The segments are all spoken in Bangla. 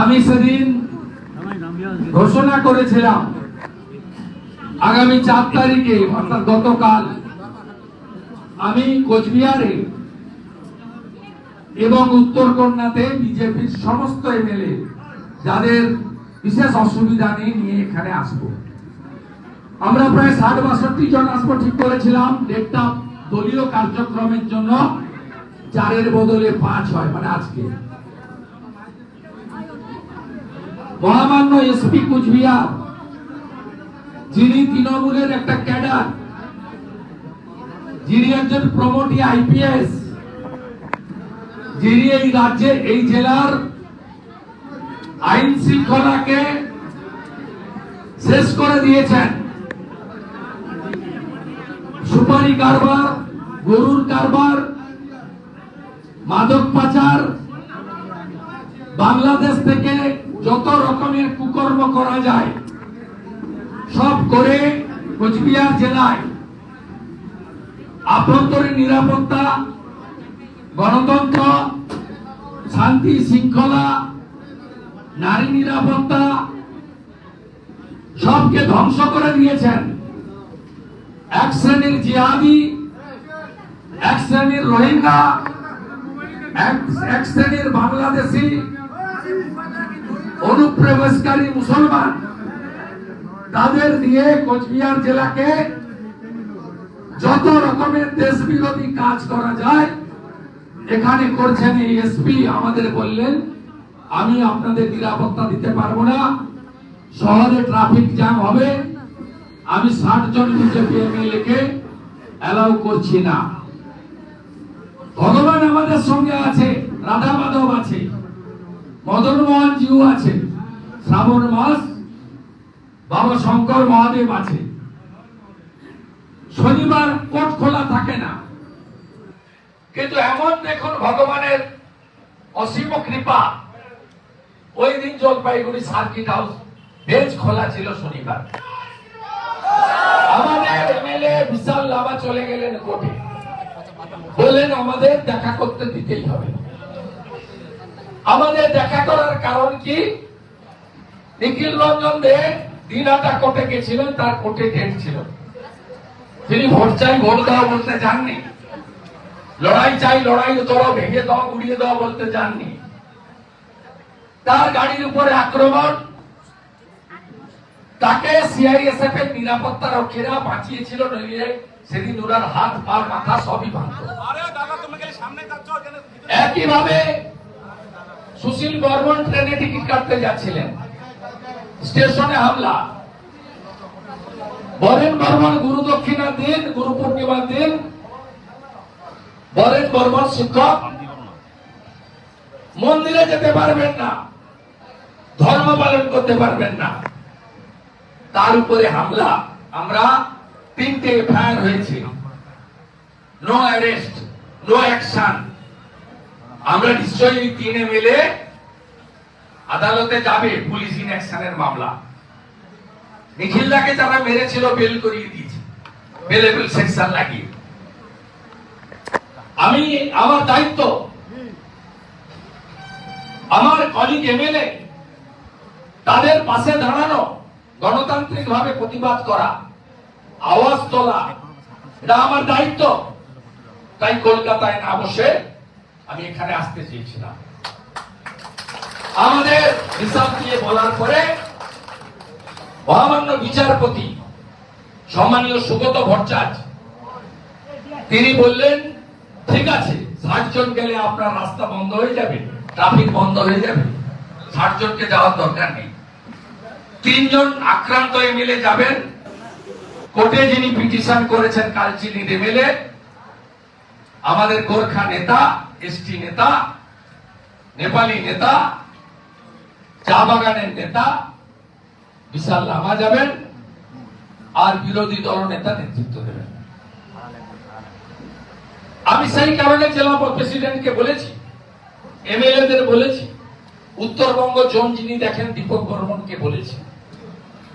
আমি সেদিন ঘোষণা করেছিলাম, আগামী চার তারিখে, অর্থাৎ গতকাল, আমি কোচবিহারে এবং উত্তর কন্যাতে বিজেপির সমস্ত এমএলএ যাদের বিশেষ অসুবিধা নেই, নিয়ে এখানে আসব। আমরা প্রায় ষাট বাষট্টি জন আসব, ঠিক করেছিলাম। ডেটটা দলীয় কার্যক্রমের জন্য চারের বদলে পাঁচ হয় মানে আজকে। মহামান্য এসপি কুচবিহার, যিনি তৃণমূলের একটা ক্যাডার, যিনি একজন প্রমোটি আইপিএস যিনি এই রাজ্যের এই জেলার আইন শৃঙ্খলাকে শেষ করে দিয়েছেন। সুপারি কারবার, গরুর কারবার, মাদক পাচার, বাংলাদেশ থেকে যত রকমের কুকর্ম করা যায়, সব করে কোচবিহার জেলায় আভ্যন্তরীণ নিরাপত্তা, গণতন্ত্র, শান্তি শৃঙ্খলা, নারী নিরাপত্তা সবকে ধ্বংস করে দিয়েছেন। এক শ্রেণির জিহাদি, এক শ্রেণির রোহিঙ্গা এক- শ্রেণির বাংলাদেশি অনুপ্রবেশকারী মুসলমান। তাদের নিয়ে কোচবিহার জেলাকে যত রকমের দেশ বিরোধী কাজ করা যায়, এখানে করছেন এই এসপি আমাদের বললেন, আমি আপনাদের নিরাপত্তা দিতে পারব না, শহরে ট্রাফিক জ্যাম হবে, আমি ষাট জন বিজেপি এমএলএ কে অ্যালাউ করছি না। ভগবান আমাদের সঙ্গে আছে, রাধা মাধব আছে। মদন মোহন জিউ আছে, শ্রাবণ মাস, বাবা শঙ্কর মহাদেব আছে। শনিবার কোর্ট খোলা থাকে না। কিন্তু এমন দেখুন ভগবানের অসীম কৃপা। ওই দিন জলপাইগুড়ি সার্কিট হাউস বেঞ্চ খোলা ছিল শনিবার। আমাদের এমএলএ বিশাল লাভা চলে গেলেন কোর্টে। বললেন, আমাদের দেখা করতে দিতেই হবে। আমাদের দেখা করার কারণ কি? নিখিল রঞ্জন দে দিনাটা কোর্টে গেছিলেন তার কোর্টে ডেট ছিল। তিনি ভোট চাই ভোট দাও বলতে যাননি লড়াই চাই লড়াই করো ভেঙে দাও গুড়িয়ে দাও বলতে যাননি তার গাড়ির উপরে আক্রমণ। তাকে সিআইএসএফ এর নিরাপত্তা রক্ষীরা বাঁচিয়েছিল নইলে সেদিন ওনার হাত পা মাথা সবই ভাঙত। একইভাবে সুশীল বর্মন ট্রেনে টিকিট কাটতে যাচ্ছিলেন। স্টেশনে হামলা। বরেন বর্মন গুরু দক্ষিণার দিন, গুরু পূর্ণিমার দিন। বরেন বর্মন শিক্ষক। মন্দিরে যেতে পারবেন না। ধর্ম পালন করতে পারবেন না। তার উপরে হামলা। আমরা তিনটে ফায়ার হয়েছে। নো অ্যারেস্ট নো অ্যাকশন আমরা নিশ্চয়ই তিনে মিলে আদালতে যাবে পুলিশ ইন অ্যাকশনের মামলা। নিখিলদাকে যারা মেরেছিল, বেল করিয়ে দিয়েছে। বেলেবেল সেকশন লাগিয়ে। আমি, আমার দায়িত্ব, আমার কলিগ এমএলএ তাদের পাশে দাঁড়ানো গণতান্ত্রিক ভাবে প্রতিবাদ করা, আওয়াজ তোলা, এটা আমার দায়িত্ব। তাই কলকাতায় না বসে আমি এখানে আসতে চেয়েছিলাম। আমাদের হিসাব দিয়ে বলার পরে মহামান্য বিচারপতি, সম্মানীয় সুগত ভট্টাচার্য, তিনি বললেন, ঠিক আছে, ষাট গেলে আপনার রাস্তা বন্ধ হয়ে যাবে ট্রাফিক বন্ধ হয়ে যাবে। ষাট যাওয়ার দরকার নেই। তিনজন আক্রান্ত এমএলএ যাবেন। কোর্টে যিনি পিটিশন করেছেন, কালচিনি এমএলএ আমাদের গোর্খা নেতা এসটি নেতা নেপালি নেতা চা বাগানের নেতা বিশাল লামা যাবেন আর বিরোধী দল নেতা নেতৃত্ব দেবেন আমি সেই কারণে জেলা প্রেসিডেন্টকে বলেছি এমএলএ দের বলেছি, উত্তরবঙ্গ জোন যিনি দেখেন দীপক বর্মনকে বলেছি,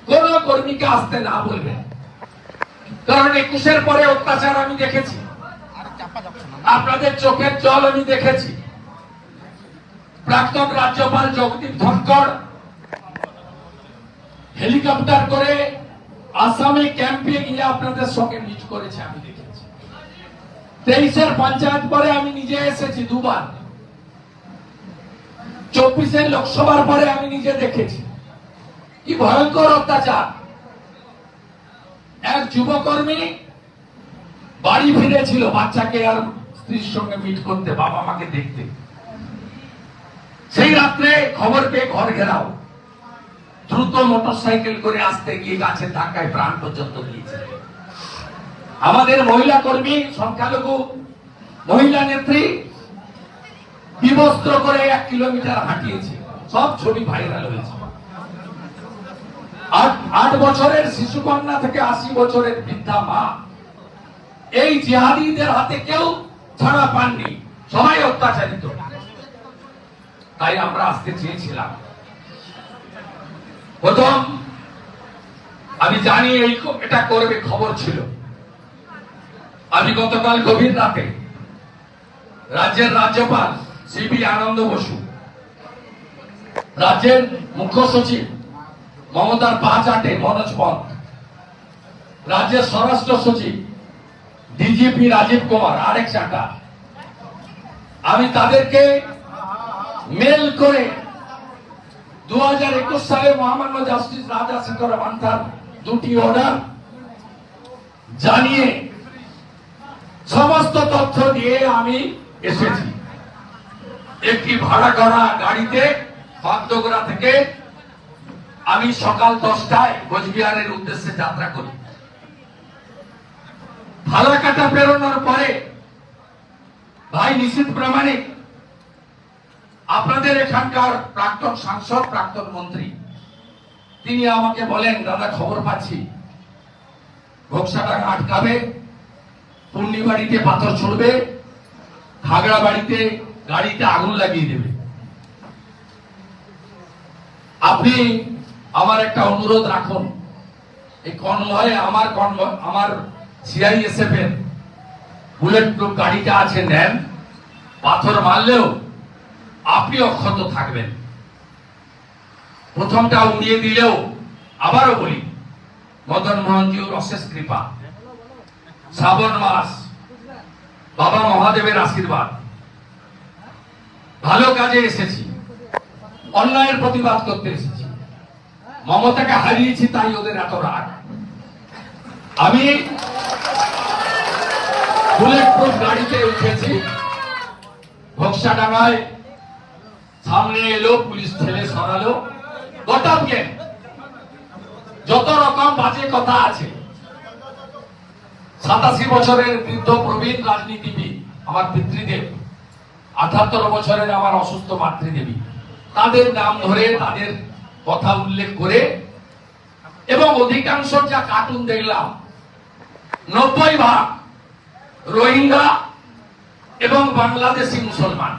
কোন কর্মীকে আসতে না বলবেন। কারণ একুশের পরে অত্যাচার আমি দেখেছি। আপনাদের চোখের জল আমি দেখেছি। প্রাক্তন রাজ্যপাল জগদীপ হেলিকপ্টার করে আসামে ক্যাম্পে গিয়ে আপনাদের সঙ্গে মিট করেছে, আমি দেখেছি। তেইশের পঞ্চায়েত পরে আমি নিজে এসেছি দুবার। চব্বিশের লোকসভার পরে আমি নিজে দেখেছি। কি ভয়ঙ্কর অত্যাচার। এক যুবকর্মী বাড়ি ফিরেছিল, বাচ্চাকে আর স্ত্রীর সঙ্গে মিট করতে, বাবা মাকে দেখতে। সেই রাত্রে খবর পেয়ে ঘর ঘেরাও। দ্রুত মোটর সাইকেল করে আসতে গিয়ে গাছের ধাক্কায় প্রাণ পর্যন্ত গিয়েছে আমাদের মহিলা কর্মী সংখ্যালঘু, মহিলা নেত্রী বিবস্ত্র করে এক কিলোমিটার হাঁটিয়েছে। সব ছবি ভাইরাল হয়েছে। আট আট বছরের শিশু কন্যা থেকে আশি বছরের বৃদ্ধা মা এই জিহাদিদের হাতে কেউ ছাড়া পাননি। সবাই অত্যাচারিত। তাই আমরা আসতে চেয়েছিলাম। প্রথম, আমি জানি এই এটা করবে খবর ছিল। আমি গতকাল গভীর রাতে রাজ্যের রাজ্যপাল সিবি আনন্দ বসু, রাজ্যের মুখ্য সচিব মমতার পা চাটে মনোজ পন্থ, রাজ্যের স্বরাষ্ট্র সচিব ডিজিপি রাজীব কুমার আরেক চাটা আমি তাদেরকে মেল করে দু হাজার একুশ সালে মহামান্য জাস্টিস রাজা শেখর মান্থার দুটি অর্ডার জানিয়ে সমস্ত তথ্য দিয়ে আমি এসেছি। একটি ভাড়া করা গাড়িতে বাগডোগরা থেকে আমি সকাল দশটায় কোচবিহারের উদ্দেশ্যে যাত্রা করি। ফালাকাটা পেরোনোর পরে, ভাই নিশীত প্রামাণিক, আপনাদের এখানকার প্রাক্তন সাংসদ, প্রাক্তন মন্ত্রী, তিনি আমাকে বলেন, দাদা, খবর পাচ্ছি। ঘোকসাটাকে আটকাবে পূর্ণিবাড়িতে পাথর ছুড়বে খাগড়া বাড়িতে গাড়িতে আগুন লাগিয়ে দেবে। আপনি আমার একটা অনুরোধ রাখুন। এই কনভয়ে আমার কনভয় আমার সিআইএসএফ এর বুলেট প্রুফ গাড়িটা আছে, নেন। পাথর মারলেও আপনি অক্ষত থাকবেন। প্রথমটা উড়িয়ে দিলেও আবারও বলি, মদন মোহনজিউর অশেষ কৃপা। শ্রাবণ মাস, বাবা মহাদেবের আশীর্বাদ। ভালো কাজে এসেছি, অন্যায়ের প্রতিবাদ করতে এসেছি। মমতাকে হারিয়েছি তাই ওদের এত রাগ। আমি বুলেট প্রুফ গাড়িতে উঠেছি। ভক্সাডাঙ্গায় সামনে এলো, পুলিশ ঠেলে সরালো। গোটাম গেম যত রকম বাজে কথা আছে। সাতাশি বছরের বৃদ্ধ প্রবীণ রাজনীতিবিদ আমার পিতৃদেব, আঠাত্তর বছরের আমার অসুস্থ মাতৃদেবী। তাদের নাম ধরে, তাদের কথা উল্লেখ করে এবং অধিকাংশ যা কার্টুন দেখলাম, নব্বই ভাগ রোহিঙ্গা এবং বাংলাদেশি মুসলমান।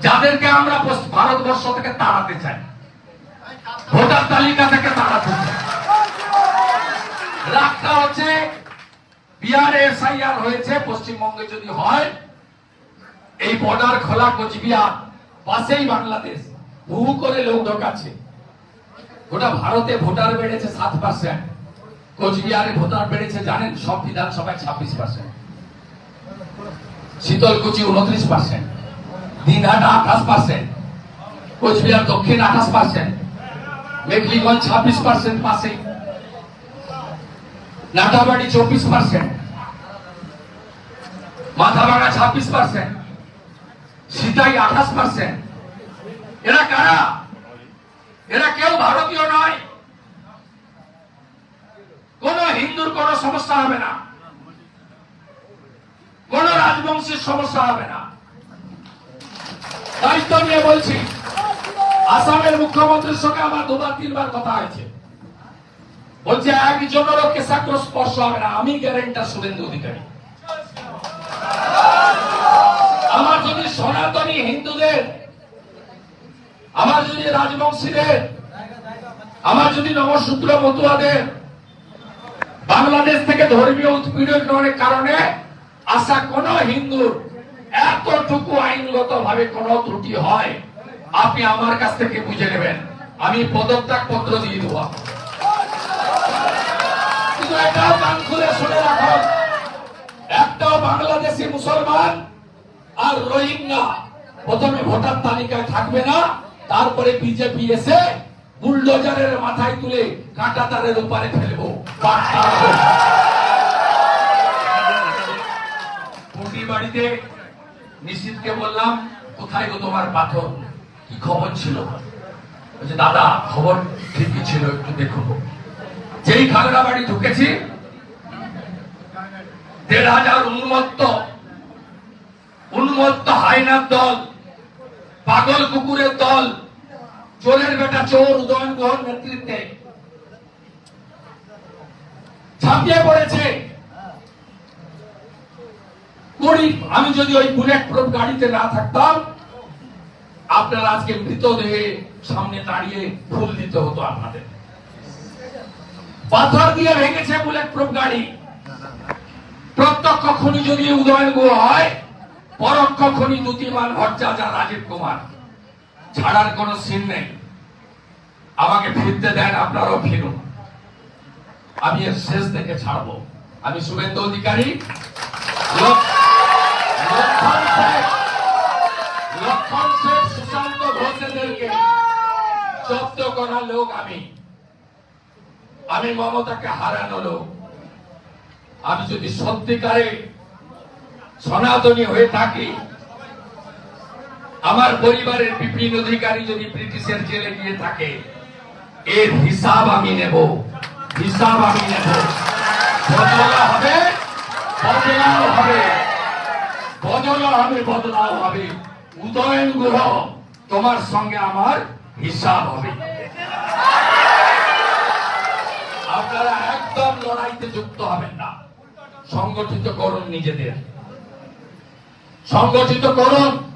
যাদেরকে আমরা ভারতবর্ষ থেকে তাড়াতে চাই। ভোটার তালিকা থেকে তাড়াতে চাই। রাগটা হচ্ছে, বিহারে হয়েছে, পশ্চিমবঙ্গে যদি হয়, এই বর্ডার খোলা কোচবিহার, পাশেই বাংলাদেশ। বহু করে লোক ঢোকাচ্ছে। গোটা ভারতে ভোটার বেড়েছে সাত পার্সেন্ট কোচবিহারে ভোটার বেড়েছে, জানেন? সব বিধানসভায় ছাব্বিশ পার্সেন্ট শীতলকুচি উনত্রিশ পার্সেন্ট দিনহাটা আঠাশ পার্সেন্ট কোচবিহার দক্ষিণ আঠাশ পার্সেন্ট মেঘলিগঞ্জ ছাব্বিশ পার্সেন্ট পাশেই নাটাবাড়ি চব্বিশ পার্সেন্ট মাথাভাঙা ছাব্বিশ পার্সেন্ট সিতাই আঠাশ পার্সেন্ট এরা কারা? এরা কেউ ভারতীয় কোন হিন্দুর কোন সমস্যা হবে না। কোন রাজবংশের সমস্যা হবে না। দায়িত্ব নিয়ে বলছি, আসামের মুখ্যমন্ত্রীর সঙ্গে আমার দুবার, তিনবার কথা হয়েছে। বলছে একজনেরও কেশাগ্র স্পর্শ হবে না, আমি গ্যারেন্টার শুভেন্দু অধিকারী। আমার যদি সনাতনী হিন্দুদের, আমার যদি রাজবংশীদের, আমার যদি নবসূত্র মতুয়াদের বাংলাদেশ থেকে ধর্মীয় উৎপীড়নের কারণে আসা কোন হিন্দুর এতটুকু আইনগত ভাবে কোনো ত্রুটি হয়, আপনি আমার কাছ থেকে বুঝে নেবেন। আমি পদত্যাগ পত্র দিয়ে দেবো। কিন্তু শুনে রাখুন বাংলাদেশি মুসলমান আর রোহিঙ্গা প্রথমে ভোটার তালিকায় থাকবে না, তারপরে বিজেপি এসে বুলডোজারের মাথায় তুলে কাঁটা তারের উপরে ফেলব বাড়িতে নিশ্চিতকে বললাম, কোথায় গো তোমার পাথর? কি খবর ছিল? বলছে, দাদা, খবর ঠিকই ছিল, একটু দেখো। যেই খাগড়া বাড়ি ঢুকেছি, দেড় হাজার উন্মত্ত উন্মত্ত হাইনার দল, পাগল কুকুরের দল চোরের বেটা চোর উদয়ন গুহর নেতৃত্বে। ঝাঁপিয়ে পড়েছে। আমি যদি ওই বুলেট প্রুফ গাড়িতে না থাকতাম, আপনারা আজকে মৃতদেহে সামনে দাঁড়িয়ে ফুল দিতে হতো আপনাদের। পাথর দিয়ে ভেঙেছে বুলেট প্রুফ গাড়ি। প্রত্যক্ষ খনি যদি উদয়ন গুহ হয়, পরোক্ষ খনি দুতিমান ভট্টাচার্য আর রাজীব কুমার। ছাড়ার কোন সিন নেই। আমাকে ফিরতে দেন, আপনারাও ফিরুন। আমি এর শেষ থেকে ছাড়বো। আমি শুভেন্দু অধিকারী। জব্দ করা লোক আমি। আমি মমতাকে হারানো লোক। আমি যদি সত্যিকারে সনাতনী হয়ে থাকি, আমার পরিবারের বিপিন অধিকারী যদি ব্রিটিশের জেলে গিয়ে থাকে এর হিসাব আমি নেব। হিসাব আমি নেব। বদলা হবে, বদলাও হবে। বদলা হবে, বদলাও হবে। উদয়ন গ্রহ তোমার সঙ্গে আমার হিসাব হবে। আপনারা একদম লড়াইতে যুক্ত হবেন না। সংগঠিত করুন নিজেদের। সংগঠিত করুন।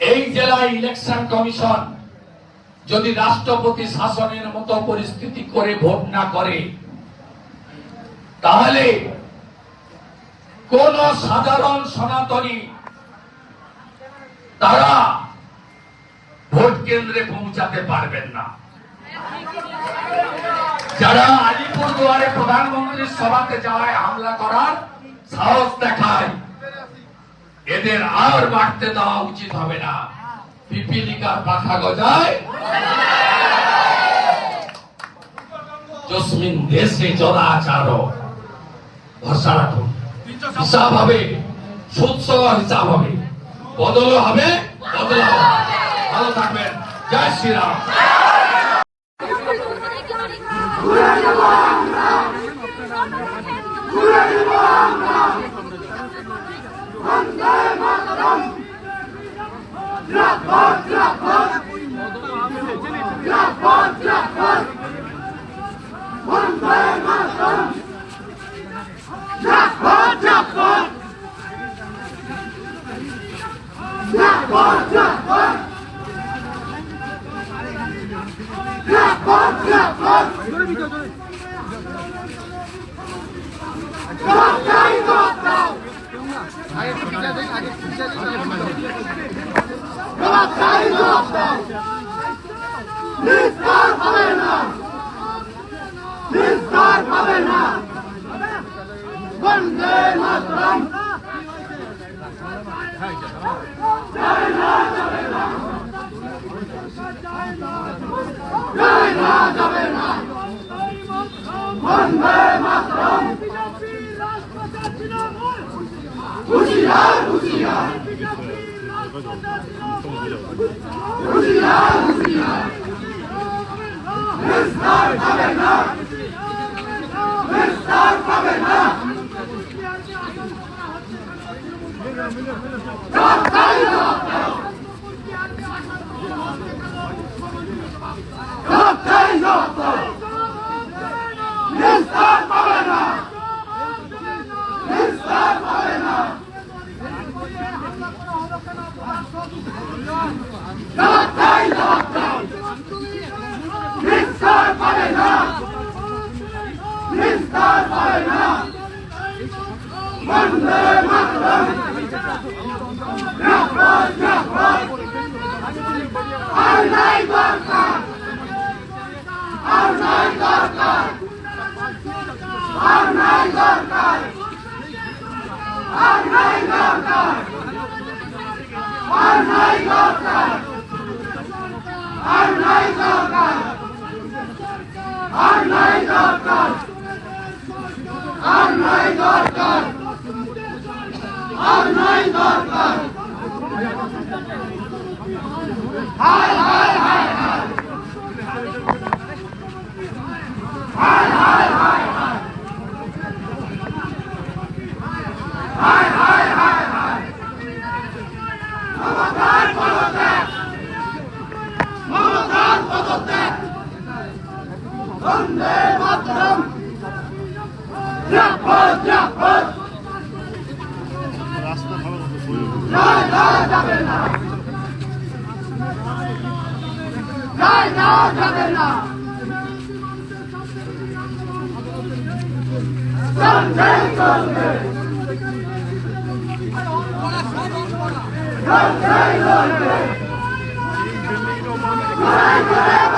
এই জেলায় ইলেকশন কমিশন যদি রাষ্ট্রপতি শাসনের মতো পরিস্থিতি করে ভোট না করে, তাহলে কোন সাধারণ সনাতনী তারা ভোট কেন্দ্রে পৌঁছাতে পারবেন না। যারা আলিপুর দুয়ারে প্রধানমন্ত্রীর সভাতে যাওয়ায় হামলা করার সাহস দেখায়, এদের আর বাড়তে দেওয়া উচিত হবে না। পিপিলিকার পাখা গজায়। জসমিন দেশে জলাচার। ভরসা রাখুন। হিসাব হবে সুৎসহ হিসাব হবে। বদল হবে বদল হবে। ভালো থাকবেন। জয় শ্রীরাম। আগে আগে Cuidado! বন্দে Mato, Hey, hey, hey, hey!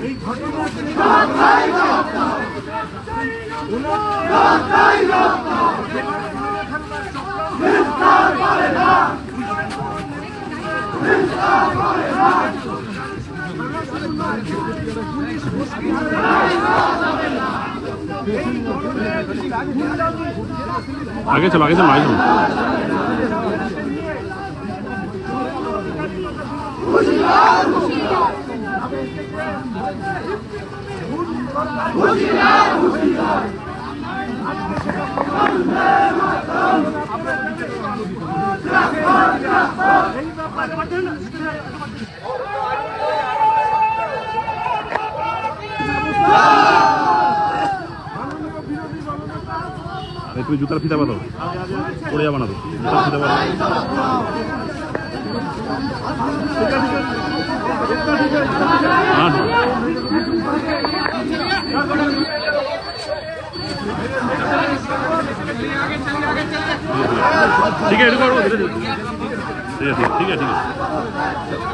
এই ঘটনা Thank you. আগে চলো আগে চলো আগে চলো Yeah! তুমি জুতার ফিতা বাঁধাও। পড়ে যাবা না তো জুতার ফিতা বাঁধাও। ঠিক আছে করব ঠিক আছে ঠিক আছে ঠিক আছে।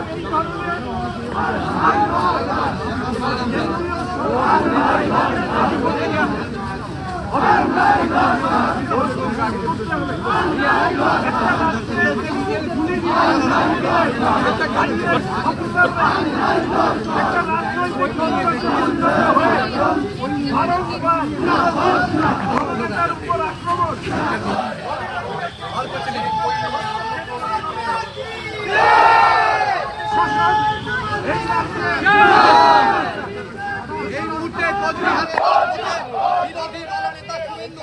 এই মুহূর্তে কোচবিহারে বিরোধী দলনেতা শুভেন্দু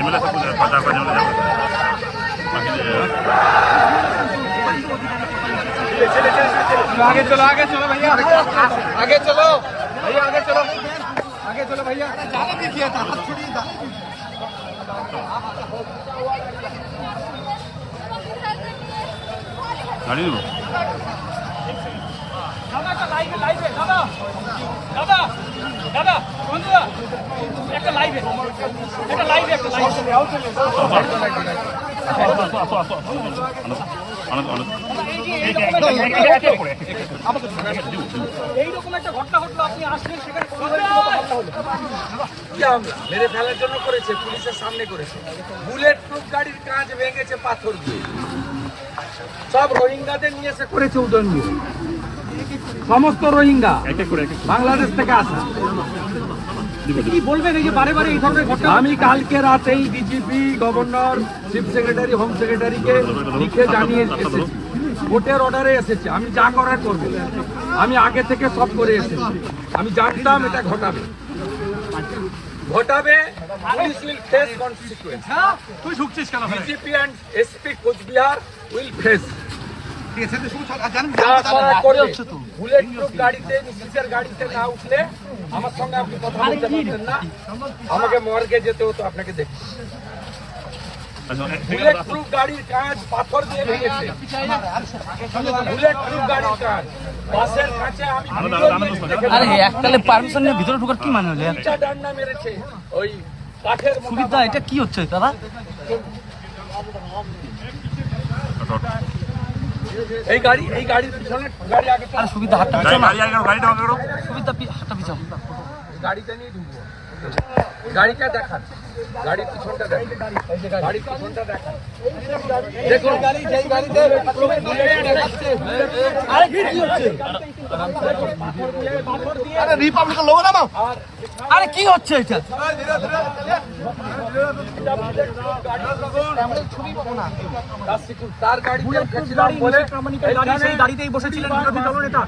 एमएलए सब कुछ पता पता जाने बाकी आगे चलो आगे चलो भैया आगे चलो भैया आगे चलो आगे चलो भैया ज्यादा नहीं किया था हाथ छोड़िए था गाड़ी लो লাইভে লাইভে দাদা! দাদা! বন্ধুরা, একটা লাইভে একটা লাইভে একটা এইরকম একটা আপনি সেখানে মেরে ফেলার জন্য করেছে, পুলিশের সামনে করেছে। বুলেট প্রুফ গাড়ির কাঁচ ভেঙেছে পাথর দিয়ে। সব রোহিঙ্গাদের নিয়ে এসে করেছে উদয়ন দিয়ে সমস্ত রোহিঙ্গা বাংলাদেশ থেকে আসা। কি বলবেন এই যে বারে বারে এই ধরনের ঘটনা? আমি কালকে রাতেই DGP governor chief secretary home সেক্রেটারিকে লিখে জানিয়ে এসেছি। কোর্টের অর্ডারে এসেছে। আমি যা করার করব। আমি আগে থেকে সব করে এসেছি। আমি জানতাম এটা ঘটাবে। ঘটাবে পুলিশ উইল ফেস কনসিকুয়েন্স তুই ঢুকছিস কেন DGP and SP Coochbehar will face bullet proof গাড়িতে মিসিসের গাড়িতে না উঠলে আমার সঙ্গে আপনি কথা বলতে পারতেন না। আমাকে মর্গে যেতে হতো আপনাকে দেখতে। বুলেট প্রুফ গাড়ির কাঁচ পাথর দিয়ে ভেঙেছে। বুলেট প্রুফ গাড়ির কাঁচ বাসের কাছে আমি ভিডিও দিয়ে দেখে আরে একতালে পারমিশন নিয়ে ভিতরে ঢোকার কি মানে হলো? এর? ডান্ডা মেরেছে। ওই কাঠের সুবিধা এটা কি হচ্ছে দাদা? এই গাড়ি এই গাড়ির পিছনে গাড়ি আগে আরে সুবিধা হাতটা পিছনে গাড়ি আগে গাড়িটা আগে সুবিধা হাতটা পিছাও। গাড়িতে নিয়ে ঢুকবো। গাড়িটা দেখান। গাড়ির পিছনটা দেখান। গাড়ির পিছনটা দেখান। দেখুন। যেই গাড়িতে আরে কি হচ্ছে? আরে রিপাবলিকের লোগো নামাও। আরে কি হচ্ছে এটা? তার বলে গাড়িতেই বসেছিলেন বিরোধী দলনেতা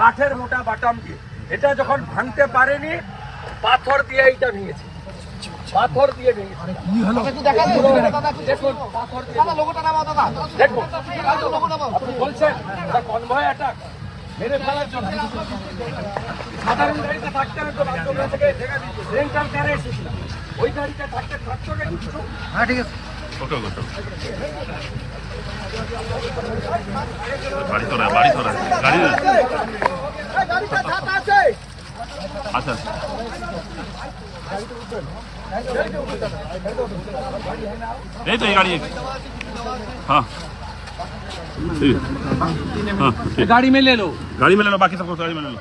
কাঠের মোটা বাটাম দিয়ে। এটা যখন ভাঙতে পারেনি পাথর দিয়ে এইটা ভেঙেছে। পাথর দিয়ে ভেঙেছে। দেখুন। পাথর দিয়ে দাদা লোগোটা নামাও দাদা। দেখুন। লোগো নামাও আপনি বলছেন কনভয় অ্যাটাক মেরে ফেলার জন্য। সাধারণ গাড়িতে থাকতে আমি তো বাথরুম থেকে রেন্টাল কারে এসেছিলাম। ওই গাড়িতে থাকতে চলো। বাড়ি তোরা বাড়ি তোরা গাড়ি আচ্ছা আচ্ছা এই তো এই গাড়ি হ্যাঁ ঠিক। হ্যাঁ ঠিক। গাড়ি মেলে লো গাড়ি মেলে লো বাকি সব গাড়ি মেলে লো